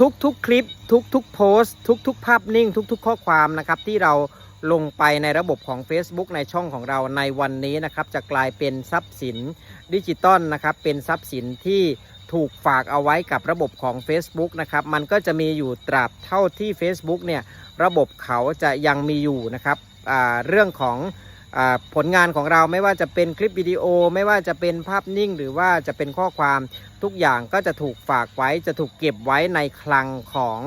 ทุกทุกๆคลิปทุกทุกๆโพสต์ ทุกทุกๆภาพนิ่ง ทุกทุกๆข้อความนะครับที่เราลงไปในระบบของ Facebook ในช่องของเราในวันนี้นะครับจะกลายเป็นทรัพย์สินดิจิตอลนะครับเป็นทรัพย์สินที่ถูกฝากเอาไว้กับระบบของ Facebook นะครับมันก็จะมีอยู่ตราบเท่าที่ Facebook เนี่ยระบบเขาจะยังมีอยู่นะครับเรื่องของ ผลงานของเราไม่ว่าจะเป็นคลิปวิดีโอ ไม่ว่าจะเป็นภาพนิ่ง หรือว่าจะเป็นข้อความทุกอย่างก็จะถูกฝากไว้จะถูกเก็บไว้ในคลังของ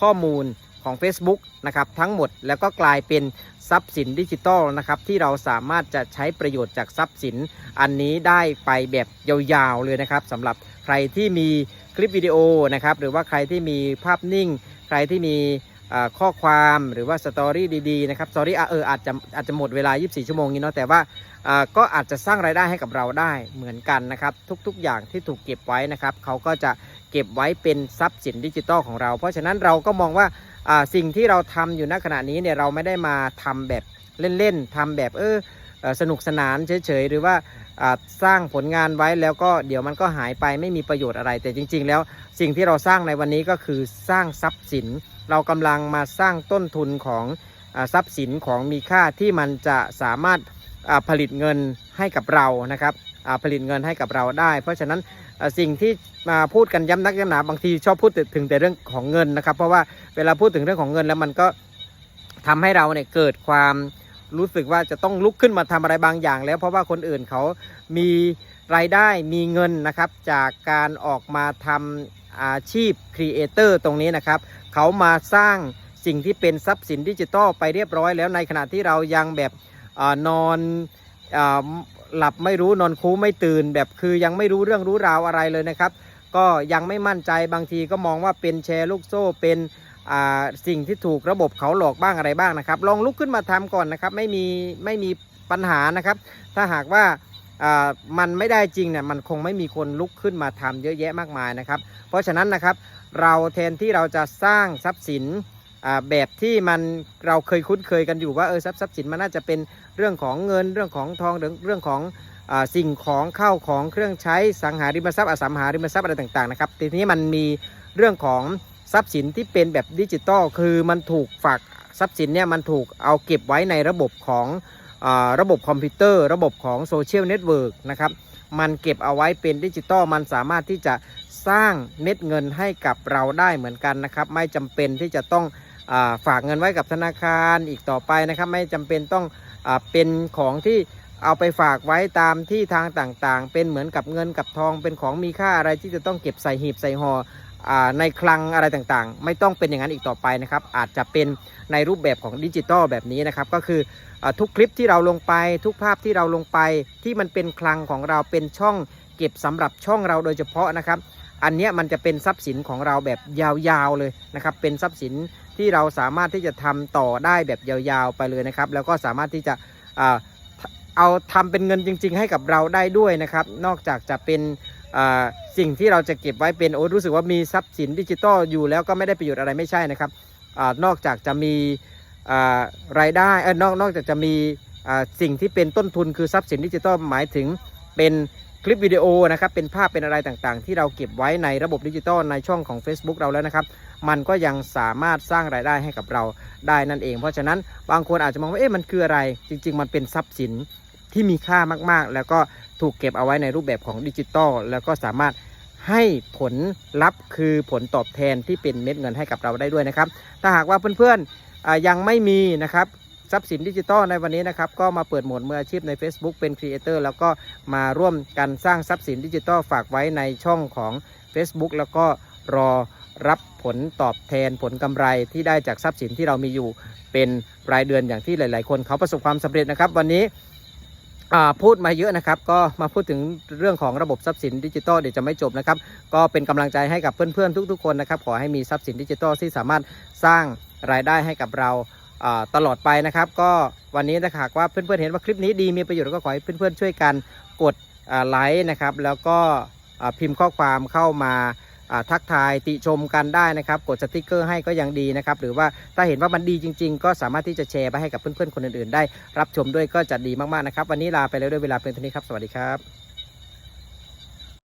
ข้อมูลของ Facebook นะครับทั้งหมดแล้วก็กลายเป็นทรัพย์สินดิจิทัลนะครับที่เราสามารถจะใช้ประโยชน์จากทรัพย์สิน อันนี้ได้ไปแบบยาวๆเลยนะครับสำหรับใครที่มีคลิปวิดีโอนะครับหรือว่าใครที่มีภาพนิ่ง ใครที่มี ข้อความหรือว่าสตอรี่ดีๆนะครับสตอรี่เอออาจจะอาจจะหมดเวลา 24 ชั่วโมงนี้เนาะแต่ว่าก็อาจจะสร้างรายได้ให้กับเราได้เหมือนกันนะครับ ทุกๆ อย่างที่ถูกเก็บไว้นะครับเขาก็จะเก็บไว้เป็นทรัพย์สินดิจิทัลของเรา เพราะฉะนั้นเราก็มองว่าสิ่งที่เราทำอยู่ณขณะนี้เนี่ยเราไม่ได้มาทำแบบเล่นๆทำแบบเออสนุกสนานเฉยๆ หรือว่าสร้างผลงานไว้แล้วก็เดี๋ยวมันก็หายไปไม่มีประโยชน์อะไร แต่จริง ๆ แล้วสิ่งที่เราสร้างในวันนี้ก็คือสร้างทรัพย์สิน เรากำลังมาสร้างต้นทุนของอทรัพย์สินของมีค่าที่มันจะสามารถผลิตเงินให้กับเรานะครับผลิตเงินให้กับเราได้ เพราะฉะนั้นสิ่งที่มาพูดกันย้ำนักย้ำหนาบางทีชอบพูดถึงแต่เรื่องของเงินนะครับ เพราะว่าเวลาพูดถึงเรื่องของเงินแล้วมันก็ทำให้เราเนี่ยเกิดความรู้สึกว่าจะต้องลุกขึ้นมาทำอะไรบางอย่าง แล้วเพราะว่าคนอื่นเขามีรายได้มีเงินนะครับจากการออกมาทำ อาชีพครีเอเตอร์ตรงนี้นะครับ เขามาสร้างสิ่งที่เป็นทรัพย์สินดิจิทัลไปเรียบร้อยแล้วในขณะที่เรายังแบบอนอนอหลับไม่รู้นอนคูไม่ตื่น แบบคือยังไม่รู้เรื่องรู้ราวอะไรเลยนะครับ ก็ยังไม่มั่นใจบางทีก็มองว่าเป็นแชร์ลูกโซ่เป็นสิ่งที่ถูกระบบเขาหลอกบ้างอะไรบ้างนะครับ ลองลุกขึ้นมาทำก่อนนะครับ ไม่มีไม่มีปัญหานะครับ ถ้าหากว่า มันไม่ได้จริงเนี่ยมันคงไม่มีคนลุกขึ้นมาทำเยอะแยะมากมายนะครับ เพราะฉะนั้นนะครับเราแทนที่เราจะสร้างทรัพย์สินแบบที่มันเราเคยคุ้นเคยกันอยู่ว่าเออทรัพย์ทรัพย์สินมันน่าจะเป็นเรื่องของเงินเรื่องของทองเรื่องเรื่องของอสิ่งของเข้าของเครื่องใช้สังหาริมทรัพย์อสังหาริมทรัพย์อะไรต่างๆนะครับทีนี้มันมีเรื่องของทรัพย์สินที่เป็นแบบดิจิตอลคือมันถูกฝากทรัพย์สินเนี่ยมันถูกเอาเก็บไว้ในระบบของ ระบบคอมพิวเตอร์ ระบบของโซเชียลเน็ตเวิร์กนะครับ มันเก็บเอาไว้เป็นดิจิตอลมันสามารถที่จะสร้างเม็ดเงินให้กับเราได้เหมือนกันนะครับ ไม่จำเป็นที่จะต้องอฝากเงินไว้กับธนาคารอีกต่อไปนะครับ ไม่จำเป็นต้องอเป็นของที่เอาไปฝากไว้ตามที่ทางต่างๆ เป็นเหมือนกับเงินกับทองเป็นของมีค่าอะไรที่จะต้องเก็บใส่หีบใส่ห่อ ในคลังอะไรต่างๆ ไม่ต้องเป็นอย่างนั้นอีกต่อไปนะครับ อาจจะเป็นในรูปแบบของดิจิตอลแบบนี้นะครับ ก็คืออทุกคลิปที่เราลงไป ทุกภาพที่เราลงไป ที่มันเป็นคลังของเราเป็นช่องเก็บสำหรับช่องเราโดยเฉพาะนะครับ อันนี้มันจะเป็นทรัพย์สินของเราแบบยาวๆเลยนะครับ เป็นทรัพย์สินที่เราสามารถที่จะทำต่อได้แบบยาวๆไปเลยนะครับ แล้วก็สามารถที่จะเอาทำเป็นเงินจริง ๆ ให้กับเราได้ด้วยนะครับ นอกจากจะเป็น สิ่งที่เราจะเก็บไว้เป็นโอ้รู้สึกว่ามีทรัพย์สินดิจิตอลอยู่แล้วก็ไม่ได้ประโยชน์อะไรไม่ใช่นะครับอนอกจากจะมีรายได้นอกนอกจากจะมีสิ่งที่เป็นต้นทุนคือทรัพย์สินดิจิตอลหมายถึงเป็นคลิปวิดีโอนะครับเป็นภาพเป็นอะไรต่างๆ ที่เราเก็บไว้ในระบบดิจิตอลในช่องของ Facebook เราแล้วนะครับ มันก็ยังสามารถสร้างรายได้ให้กับเราได้นั่นเอง เพราะฉะนั้นบางคนอาจจะมองว่าเอ๊ะมันคืออะไร จริง ๆ มันเป็นทรัพย์สิน ที่มีค่ามากๆ แล้วก็ถูกเก็บเอาไว้ในรูปแบบของดิจิตอลแล้วก็สามารถให้ผลลัพธ์คือผลตอบแทนที่เป็นเม็ดเงินให้กับเราได้ด้วยนะครับ ถ้าหากว่าเพื่อนๆอ่ายังไม่มีนะครับทรัพย์สินดิจิตอลในวันนี้นะครับ ก็มาเปิดโหมดมืออาชีพใน Facebook เป็นครีเอเตอร์แล้วก็มาร่วมกันสร้างทรัพย์สินดิจิตอลฝากไว้ในช่องของ Facebook แล้วก็รอรับผลตอบแทนผลกำไรที่ได้จากทรัพย์สินที่เรามีอยู่เป็นรายเดือนอย่างที่หลาย ๆ คนเขาประสบความสำเร็จนะครับ วันนี้ พูดมาเยอะนะครับ ก็มาพูดถึงเรื่องของระบบทรัพย์สินดิจิตอลเดี๋ยวจะไม่จบนะครับ ก็เป็นกำลังใจให้กับเพื่อนๆทุก ๆ คนนะครับ ขอให้มีทรัพย์สินดิจิตอลที่สามารถสร้างรายได้ให้กับเราตลอดไปนะครับ ก็วันนี้ถ้าหากว่าเพื่อนๆเห็นว่าคลิปนี้ดีมีประโยชน์ก็ขอให้เพื่อนๆช่วยกันกดไลค์นะครับ แล้วก็พิมพ์ข้อความเข้ามา ทักทายติชมกันได้นะครับ กดสติกเกอร์ให้ก็ยังดีนะครับ หรือว่าถ้าเห็นว่ามันดีจริง ๆ ก็สามารถที่จะแชร์ไปให้กับเพื่อนๆคนอื่นๆ ได้รับชมด้วยก็จะดีมากๆนะครับ วันนี้ลาไปแล้วด้วยเวลาเพียงเท่านี้ครับ สวัสดีครับ